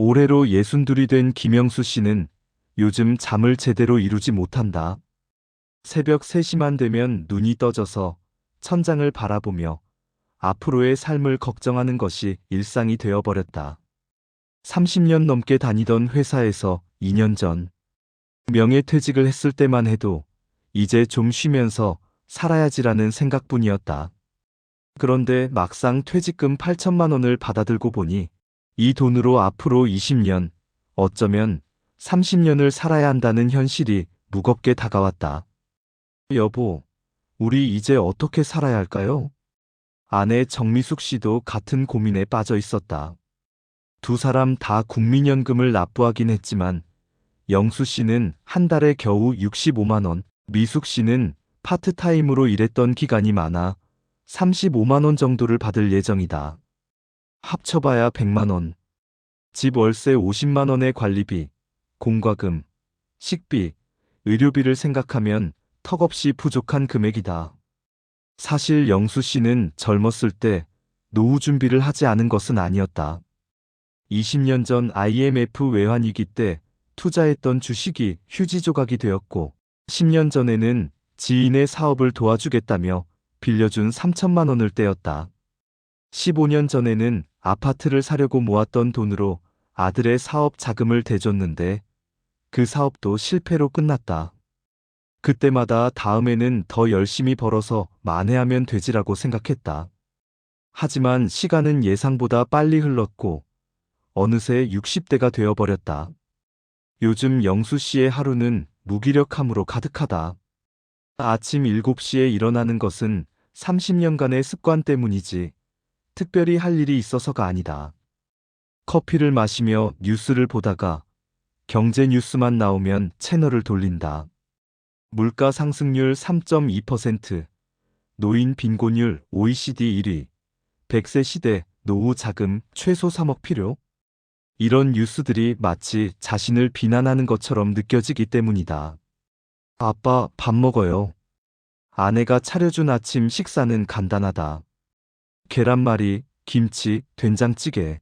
올해로 예순둘이 된 김영수 씨는 요즘 잠을 제대로 이루지 못한다. 새벽 3시만 되면 눈이 떠져서 천장을 바라보며 앞으로의 삶을 걱정하는 것이 일상이 되어버렸다. 30년 넘게 다니던 회사에서 2년 전 명예퇴직을 했을 때만 해도 이제 좀 쉬면서 살아야지라는 생각뿐이었다. 그런데 막상 퇴직금 8천만 원을 받아들고 보니 이 돈으로 앞으로 20년, 어쩌면 30년을 살아야 한다는 현실이 무겁게 다가왔다. 여보, 우리 이제 어떻게 살아야 할까요? 아내 정미숙 씨도 같은 고민에 빠져 있었다. 두 사람 다 국민연금을 납부하긴 했지만 영수 씨는 한 달에 겨우 65만 원, 미숙 씨는 파트타임으로 일했던 기간이 많아 35만 원 정도를 받을 예정이다. 합쳐봐야 100만 원. 집 월세 50만 원의 관리비, 공과금, 식비, 의료비를 생각하면 턱없이 부족한 금액이다. 사실 영수 씨는 젊었을 때 노후 준비를 하지 않은 것은 아니었다. 20년 전 IMF 외환위기 때 투자했던 주식이 휴지 조각이 되었고 10년 전에는 지인의 사업을 도와주겠다며 빌려준 3천만 원을 떼었다. 15년 전에는 아파트를 사려고 모았던 돈으로 아들의 사업 자금을 대줬는데 그 사업도 실패로 끝났다. 그때마다 다음에는 더 열심히 벌어서 만회하면 되지라고 생각했다. 하지만 시간은 예상보다 빨리 흘렀고 어느새 60대가 되어버렸다. 요즘 영수 씨의 하루는 무기력함으로 가득하다. 아침 7시에 일어나는 것은 30년간의 습관 때문이지 특별히 할 일이 있어서가 아니다. 커피를 마시며 뉴스를 보다가 경제 뉴스만 나오면 채널을 돌린다. 물가 상승률 3.2%, 노인 빈곤율 OECD 1위, 100세 시대 노후 자금 최소 3억 필요? 이런 뉴스들이 마치 자신을 비난하는 것처럼 느껴지기 때문이다. 아빠, 밥 먹어요. 아내가 차려준 아침 식사는 간단하다. 계란말이, 김치, 된장찌개.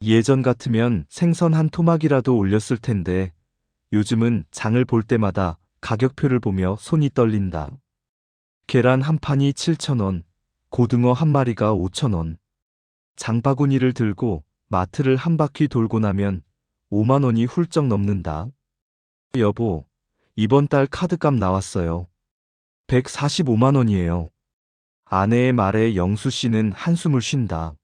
예전 같으면 생선 한 토막이라도 올렸을 텐데 요즘은 장을 볼 때마다 가격표를 보며 손이 떨린다. 계란 한 판이 7,000원, 고등어 한 마리가 5,000원. 장바구니를 들고 마트를 한 바퀴 돌고 나면 5만 원이 훌쩍 넘는다. 여보, 이번 달 카드값 나왔어요. 145만 원이에요. 아내의 말에 영수 씨는 한숨을 쉰다.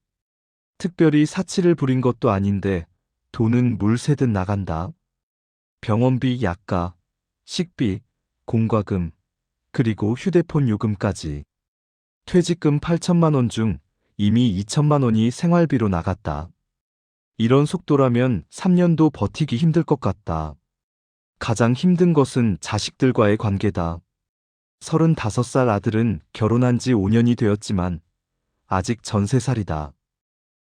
특별히 사치를 부린 것도 아닌데 돈은 물 새듯 나간다. 병원비 약가, 식비, 공과금, 그리고 휴대폰 요금까지. 퇴직금 8천만 원 중 이미 2천만 원이 생활비로 나갔다. 이런 속도라면 3년도 버티기 힘들 것 같다. 가장 힘든 것은 자식들과의 관계다. 35살 아들은 결혼한 지 5년이 되었지만 아직 전세살이다.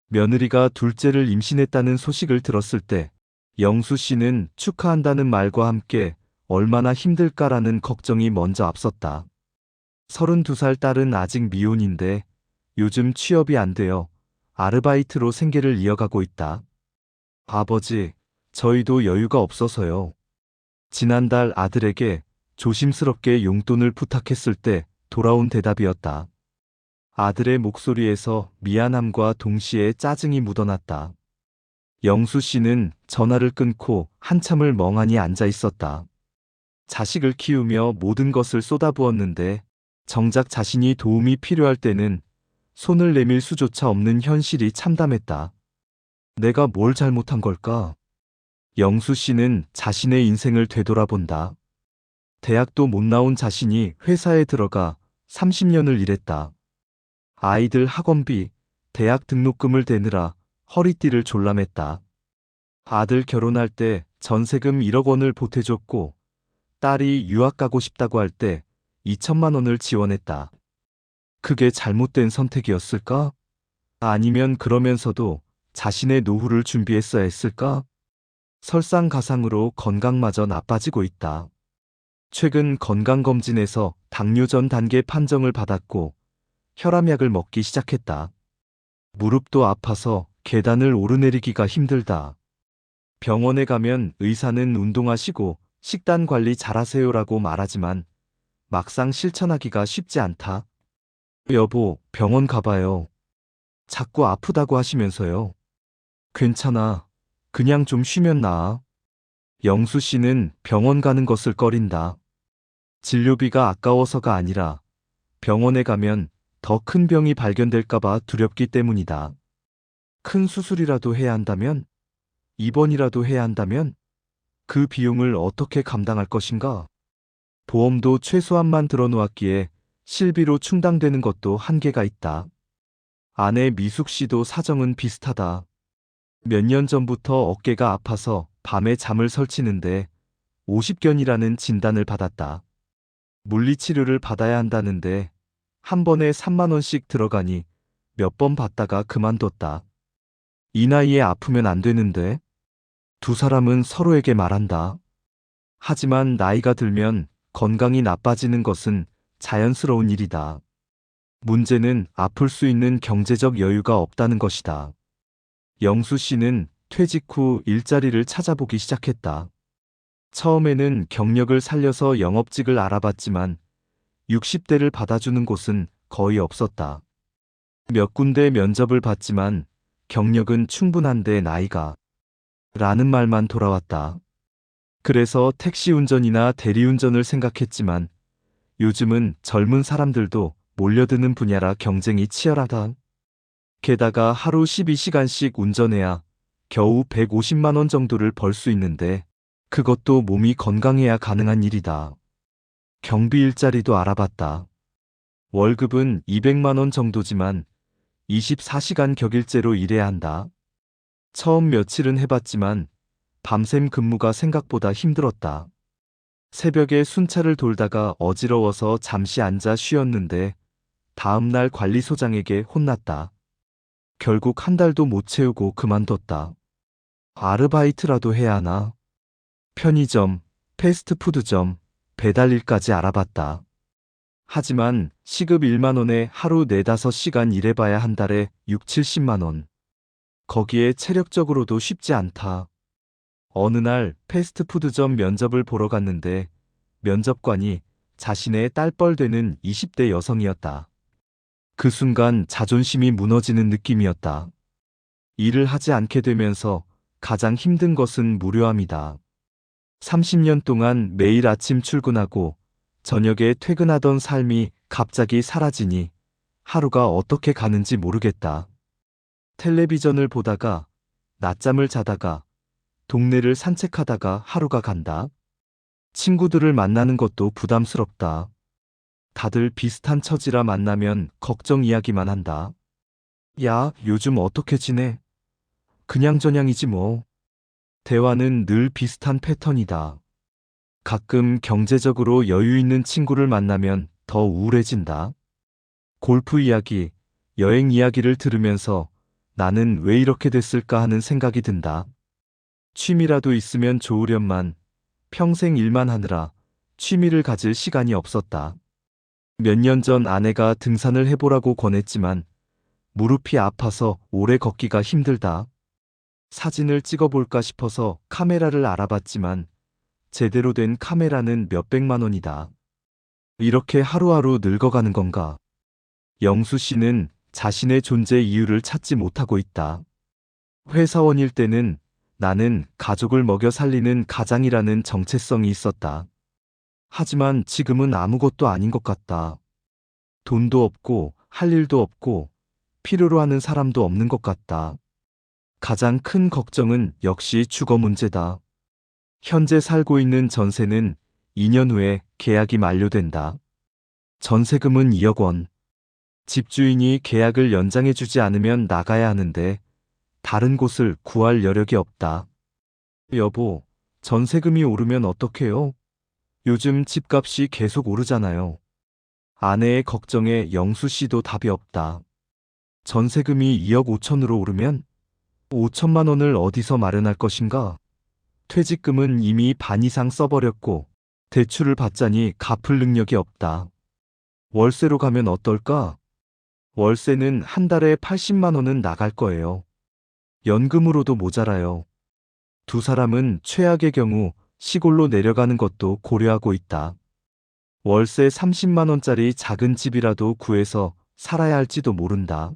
며느리가 둘째를 임신했다는 소식을 들었을 때 영수 씨는 축하한다는 말과 함께 얼마나 힘들까라는 걱정이 먼저 앞섰다. 32살 딸은 아직 미혼인데 요즘 취업이 안 되어 아르바이트로 생계를 이어가고 있다. 아버지, 저희도 여유가 없어서요. 지난달 아들에게 조심스럽게 용돈을 부탁했을 때 돌아온 대답이었다. 아들의 목소리에서 미안함과 동시에 짜증이 묻어났다. 영수 씨는 전화를 끊고 한참을 멍하니 앉아 있었다. 자식을 키우며 모든 것을 쏟아부었는데 정작 자신이 도움이 필요할 때는 손을 내밀 수조차 없는 현실이 참담했다. 내가 뭘 잘못한 걸까? 영수 씨는 자신의 인생을 되돌아본다. 대학도 못 나온 자신이 회사에 들어가 30년을 일했다. 아이들 학원비, 대학 등록금을 대느라 허리띠를 졸라맸다. 아들 결혼할 때 전세금 1억 원을 보태줬고 딸이 유학 가고 싶다고 할 때 2천만 원을 지원했다. 그게 잘못된 선택이었을까? 아니면 그러면서도 자신의 노후를 준비했어야 했을까? 설상가상으로 건강마저 나빠지고 있다. 최근 건강검진에서 당뇨 전 단계 판정을 받았고 혈압약을 먹기 시작했다. 무릎도 아파서 계단을 오르내리기가 힘들다. 병원에 가면 의사는 운동하시고 식단 관리 잘하세요라고 말하지만 막상 실천하기가 쉽지 않다. 여보, 병원 가봐요. 자꾸 아프다고 하시면서요. 괜찮아. 그냥 좀 쉬면 나아. 영수 씨는 병원 가는 것을 꺼린다. 진료비가 아까워서가 아니라 병원에 가면 더 큰 병이 발견될까봐 두렵기 때문이다. 큰 수술이라도 해야 한다면? 입원이라도 해야 한다면? 그 비용을 어떻게 감당할 것인가? 보험도 최소한만 들어놓았기에 실비로 충당되는 것도 한계가 있다. 아내 미숙 씨도 사정은 비슷하다. 몇 년 전부터 어깨가 아파서 밤에 잠을 설치는데 50견이라는 진단을 받았다. 물리치료를 받아야 한다는데 한 번에 3만원씩 들어가니 몇 번 받다가 그만뒀다. 이 나이에 아프면 안 되는데 두 사람은 서로에게 말한다. 하지만 나이가 들면 건강이 나빠지는 것은 자연스러운 일이다. 문제는 아플 수 있는 경제적 여유가 없다는 것이다. 영수 씨는 퇴직 후 일자리를 찾아보기 시작했다. 처음에는 경력을 살려서 영업직을 알아봤지만 60대를 받아주는 곳은 거의 없었다. 몇 군데 면접을 봤지만 경력은 충분한데 나이가 라는 말만 돌아왔다. 그래서 택시 운전이나 대리운전을 생각했지만 요즘은 젊은 사람들도 몰려드는 분야라 경쟁이 치열하다. 게다가 하루 12시간씩 운전해야 겨우 150만 원 정도를 벌 수 있는데 그것도 몸이 건강해야 가능한 일이다. 경비 일자리도 알아봤다. 월급은 200만 원 정도지만 24시간 격일제로 일해야 한다. 처음 며칠은 해봤지만 밤샘 근무가 생각보다 힘들었다. 새벽에 순찰을 돌다가 어지러워서 잠시 앉아 쉬었는데 다음날 관리소장에게 혼났다. 결국 한 달도 못 채우고 그만뒀다. 아르바이트라도 해야 하나? 편의점, 패스트푸드점, 배달일까지 알아봤다. 하지만 시급 1만원에 하루 4, 5시간 일해봐야 한 달에 6, 70만원. 거기에 체력적으로도 쉽지 않다. 어느 날 패스트푸드점 면접을 보러 갔는데 면접관이 자신의 딸뻘 되는 20대 여성이었다. 그 순간 자존심이 무너지는 느낌이었다. 일을 하지 않게 되면서 가장 힘든 것은 무료함이다. 30년 동안 매일 아침 출근하고 저녁에 퇴근하던 삶이 갑자기 사라지니 하루가 어떻게 가는지 모르겠다. 텔레비전을 보다가 낮잠을 자다가 동네를 산책하다가 하루가 간다. 친구들을 만나는 것도 부담스럽다. 다들 비슷한 처지라 만나면 걱정 이야기만 한다. 야, 요즘 어떻게 지내? 그냥저냥이지 뭐. 대화는 늘 비슷한 패턴이다. 가끔 경제적으로 여유 있는 친구를 만나면 더 우울해진다. 골프 이야기, 여행 이야기를 들으면서 나는 왜 이렇게 됐을까 하는 생각이 든다. 취미라도 있으면 좋으련만 평생 일만 하느라 취미를 가질 시간이 없었다. 몇 년 전 아내가 등산을 해보라고 권했지만 무릎이 아파서 오래 걷기가 힘들다. 사진을 찍어볼까 싶어서 카메라를 알아봤지만 제대로 된 카메라는 몇백만 원이다. 이렇게 하루하루 늙어가는 건가? 영수 씨는 자신의 존재 이유를 찾지 못하고 있다. 회사원일 때는 나는 가족을 먹여 살리는 가장이라는 정체성이 있었다. 하지만 지금은 아무것도 아닌 것 같다. 돈도 없고 할 일도 없고 필요로 하는 사람도 없는 것 같다. 가장 큰 걱정은 역시 주거 문제다. 현재 살고 있는 전세는 2년 후에 계약이 만료된다. 전세금은 2억 원. 집주인이 계약을 연장해주지 않으면 나가야 하는데 다른 곳을 구할 여력이 없다. 여보, 전세금이 오르면 어떡해요? 요즘 집값이 계속 오르잖아요. 아내의 걱정에 영수 씨도 답이 없다. 전세금이 2억 5천으로 오르면 5천만 원을 어디서 마련할 것인가? 퇴직금은 이미 반 이상 써버렸고 대출을 받자니 갚을 능력이 없다. 월세로 가면 어떨까? 월세는 한 달에 80만 원은 나갈 거예요. 연금으로도 모자라요. 두 사람은 최악의 경우 시골로 내려가는 것도 고려하고 있다. 월세 30만 원짜리 작은 집이라도 구해서 살아야 할지도 모른다.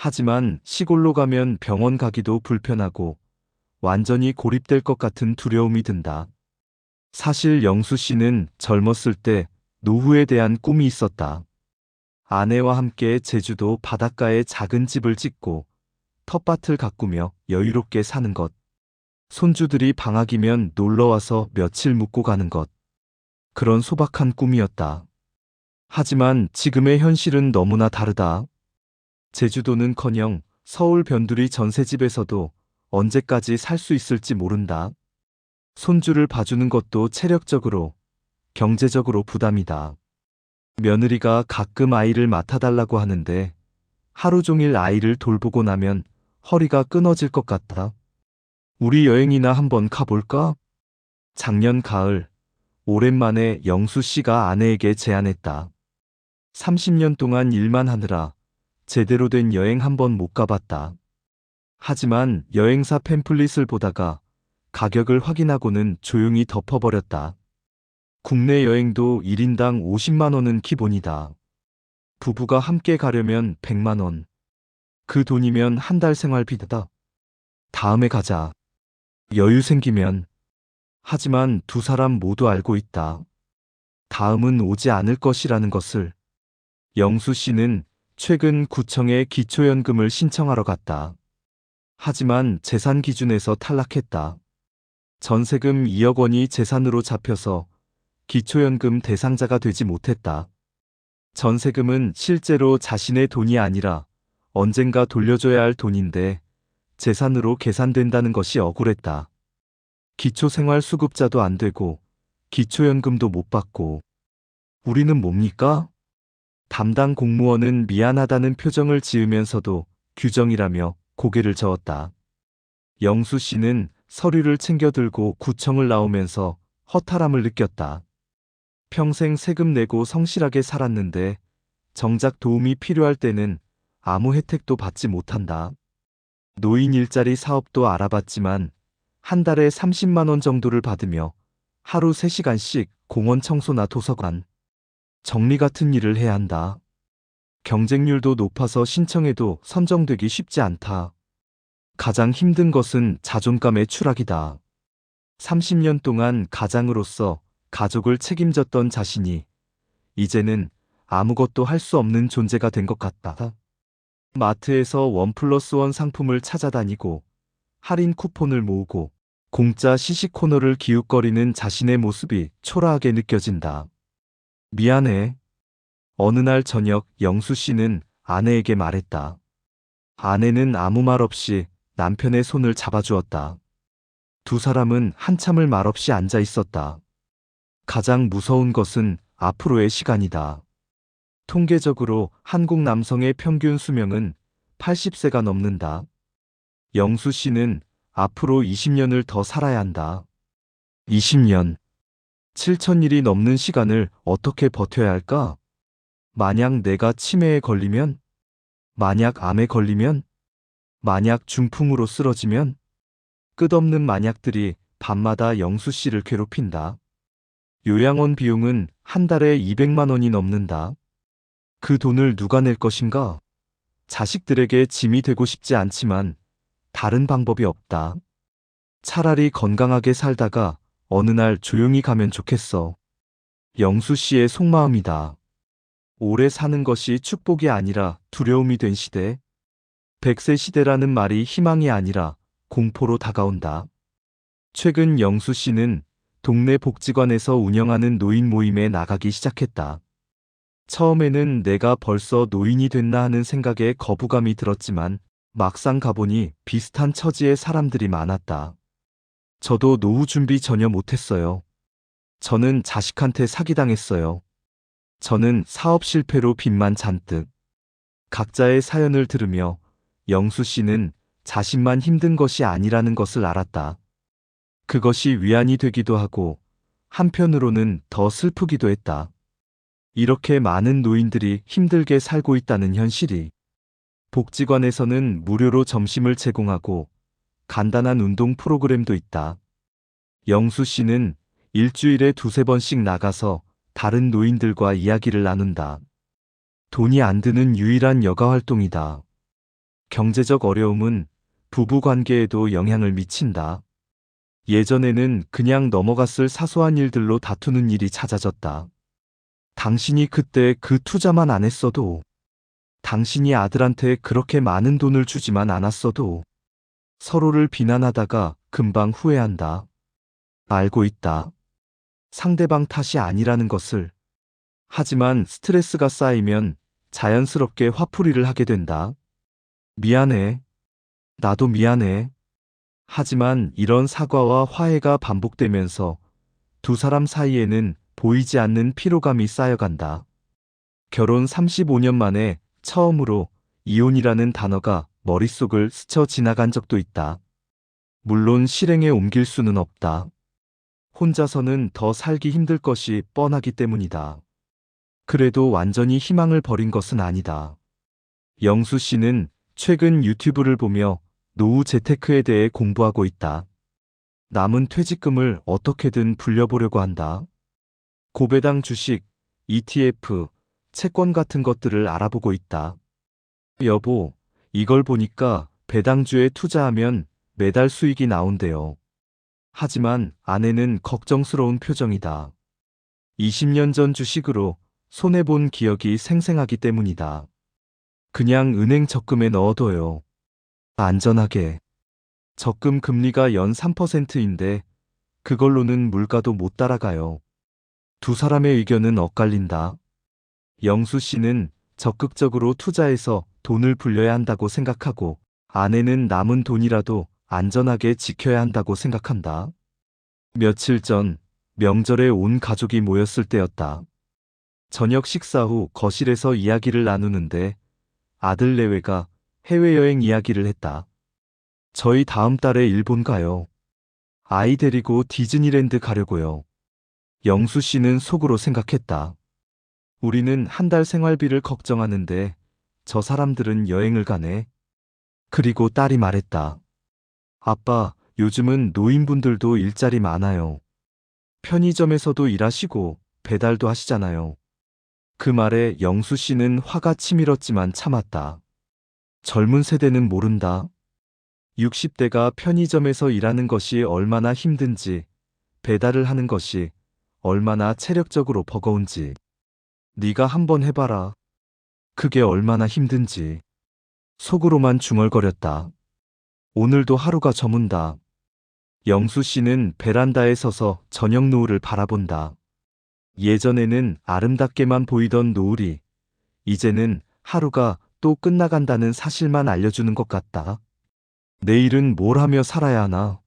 하지만 시골로 가면 병원 가기도 불편하고 완전히 고립될 것 같은 두려움이 든다. 사실 영수 씨는 젊었을 때 노후에 대한 꿈이 있었다. 아내와 함께 제주도 바닷가에 작은 집을 짓고 텃밭을 가꾸며 여유롭게 사는 것. 손주들이 방학이면 놀러와서 며칠 묵고 가는 것. 그런 소박한 꿈이었다. 하지만 지금의 현실은 너무나 다르다. 제주도는 커녕 서울 변두리 전세집에서도 언제까지 살 수 있을지 모른다. 손주를 봐주는 것도 체력적으로, 경제적으로 부담이다. 며느리가 가끔 아이를 맡아달라고 하는데 하루 종일 아이를 돌보고 나면 허리가 끊어질 것 같다. 우리 여행이나 한번 가볼까? 작년 가을, 오랜만에 영수 씨가 아내에게 제안했다. 30년 동안 일만 하느라 제대로 된 여행 한번 못 가봤다. 하지만 여행사 팸플릿을 보다가 가격을 확인하고는 조용히 덮어버렸다. 국내 여행도 1인당 50만 원은 기본이다. 부부가 함께 가려면 100만 원. 그 돈이면 한 달 생활비다. 다음에 가자. 여유 생기면. 하지만 두 사람 모두 알고 있다. 다음은 오지 않을 것이라는 것을. 영수 씨는 최근 구청에 기초연금을 신청하러 갔다. 하지만 재산 기준에서 탈락했다. 전세금 2억 원이 재산으로 잡혀서 기초연금 대상자가 되지 못했다. 전세금은 실제로 자신의 돈이 아니라 언젠가 돌려줘야 할 돈인데 재산으로 계산된다는 것이 억울했다. 기초생활수급자도 안 되고 기초연금도 못 받고 우리는 뭡니까? 담당 공무원은 미안하다는 표정을 지으면서도 규정이라며 고개를 저었다. 영수 씨는 서류를 챙겨 들고 구청을 나오면서 허탈함을 느꼈다. 평생 세금 내고 성실하게 살았는데 정작 도움이 필요할 때는 아무 혜택도 받지 못한다. 노인 일자리 사업도 알아봤지만 한 달에 30만 원 정도를 받으며 하루 3시간씩 공원 청소나 도서관, 정리 같은 일을 해야 한다. 경쟁률도 높아서 신청해도 선정되기 쉽지 않다. 가장 힘든 것은 자존감의 추락이다. 30년 동안 가장으로서 가족을 책임졌던 자신이 이제는 아무것도 할 수 없는 존재가 된 것 같다. 마트에서 원 플러스 원 상품을 찾아다니고 할인 쿠폰을 모으고 공짜 시식 코너를 기웃거리는 자신의 모습이 초라하게 느껴진다. 미안해. 어느 날 저녁 영수 씨는 아내에게 말했다. 아내는 아무 말 없이 남편의 손을 잡아주었다. 두 사람은 한참을 말없이 앉아 있었다. 가장 무서운 것은 앞으로의 시간이다. 통계적으로 한국 남성의 평균 수명은 80세가 넘는다. 영수 씨는 앞으로 20년을 더 살아야 한다. 20년. 7천일이 넘는 시간을 어떻게 버텨야 할까? 만약 내가 치매에 걸리면? 만약 암에 걸리면? 만약 중풍으로 쓰러지면? 끝없는 만약들이 밤마다 영수 씨를 괴롭힌다. 요양원 비용은 한 달에 200만 원이 넘는다. 그 돈을 누가 낼 것인가? 자식들에게 짐이 되고 싶지 않지만 다른 방법이 없다. 차라리 건강하게 살다가 어느 날 조용히 가면 좋겠어. 영수 씨의 속마음이다. 오래 사는 것이 축복이 아니라 두려움이 된 시대. 백세 시대라는 말이 희망이 아니라 공포로 다가온다. 최근 영수 씨는 동네 복지관에서 운영하는 노인 모임에 나가기 시작했다. 처음에는 내가 벌써 노인이 됐나 하는 생각에 거부감이 들었지만 막상 가보니 비슷한 처지의 사람들이 많았다. 저도 노후 준비 전혀 못했어요. 저는 자식한테 사기당했어요. 저는 사업 실패로 빚만 잔뜩. 각자의 사연을 들으며 영수 씨는 자신만 힘든 것이 아니라는 것을 알았다. 그것이 위안이 되기도 하고 한편으로는 더 슬프기도 했다. 이렇게 많은 노인들이 힘들게 살고 있다는 현실이 복지관에서는 무료로 점심을 제공하고 간단한 운동 프로그램도 있다. 영수 씨는 일주일에 두세 번씩 나가서 다른 노인들과 이야기를 나눈다. 돈이 안 드는 유일한 여가 활동이다. 경제적 어려움은 부부 관계에도 영향을 미친다. 예전에는 그냥 넘어갔을 사소한 일들로 다투는 일이 잦아졌다. 당신이 그때 그 투자만 안 했어도, 당신이 아들한테 그렇게 많은 돈을 주지만 않았어도, 서로를 비난하다가 금방 후회한다. 알고 있다. 상대방 탓이 아니라는 것을. 하지만 스트레스가 쌓이면 자연스럽게 화풀이를 하게 된다. 미안해. 나도 미안해. 하지만 이런 사과와 화해가 반복되면서 두 사람 사이에는 보이지 않는 피로감이 쌓여간다. 결혼 35년 만에 처음으로 이혼이라는 단어가 머릿속을 스쳐 지나간 적도 있다. 물론 실행에 옮길 수는 없다. 혼자서는 더 살기 힘들 것이 뻔하기 때문이다. 그래도 완전히 희망을 버린 것은 아니다. 영수 씨는 최근 유튜브를 보며 노후 재테크에 대해 공부하고 있다. 남은 퇴직금을 어떻게든 불려보려고 한다. 고배당 주식, ETF, 채권 같은 것들을 알아보고 있다. 여보, 이걸 보니까 배당주에 투자하면 매달 수익이 나온대요. 하지만 아내는 걱정스러운 표정이다. 20년 전 주식으로 손해본 기억이 생생하기 때문이다. 그냥 은행 적금에 넣어둬요. 안전하게. 적금 금리가 연 3%인데 그걸로는 물가도 못 따라가요. 두 사람의 의견은 엇갈린다. 영수 씨는 적극적으로 투자해서 돈을 불려야 한다고 생각하고 아내는 남은 돈이라도 안전하게 지켜야 한다고 생각한다. 며칠 전 명절에 온 가족이 모였을 때였다. 저녁 식사 후 거실에서 이야기를 나누는데 아들 내외가 해외여행 이야기를 했다. 저희 다음 달에 일본 가요. 아이 데리고 디즈니랜드 가려고요. 영수 씨는 속으로 생각했다. 우리는 한 달 생활비를 걱정하는데 저 사람들은 여행을 가네. 그리고 딸이 말했다. 아빠, 요즘은 노인분들도 일자리 많아요. 편의점에서도 일하시고 배달도 하시잖아요. 그 말에 영수 씨는 화가 치밀었지만 참았다. 젊은 세대는 모른다. 60대가 편의점에서 일하는 것이 얼마나 힘든지, 배달을 하는 것이 얼마나 체력적으로 버거운지. 네가 한번 해봐라. 그게 얼마나 힘든지. 속으로만 중얼거렸다. 오늘도 하루가 저문다. 영수 씨는 베란다에 서서 저녁 노을을 바라본다. 예전에는 아름답게만 보이던 노을이 이제는 하루가 또 끝나간다는 사실만 알려주는 것 같다. 내일은 뭘 하며 살아야 하나?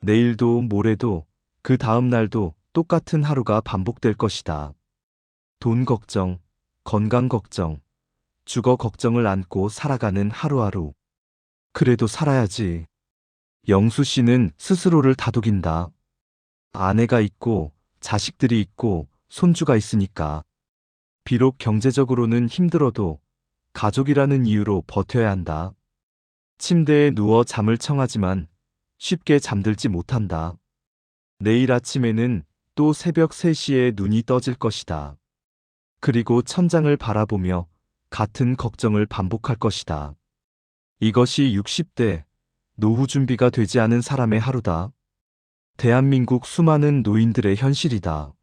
내일도 모레도 그 다음 날도 똑같은 하루가 반복될 것이다. 돈 걱정, 건강 걱정, 주거 걱정을 안고 살아가는 하루하루. 그래도 살아야지. 영수 씨는 스스로를 다독인다. 아내가 있고, 자식들이 있고, 손주가 있으니까. 비록 경제적으로는 힘들어도 가족이라는 이유로 버텨야 한다. 침대에 누워 잠을 청하지만 쉽게 잠들지 못한다. 내일 아침에는 또 새벽 3시에 눈이 떠질 것이다. 그리고 천장을 바라보며 같은 걱정을 반복할 것이다. 이것이 60대 노후 준비가 되지 않은 사람의 하루다. 대한민국 수많은 노인들의 현실이다.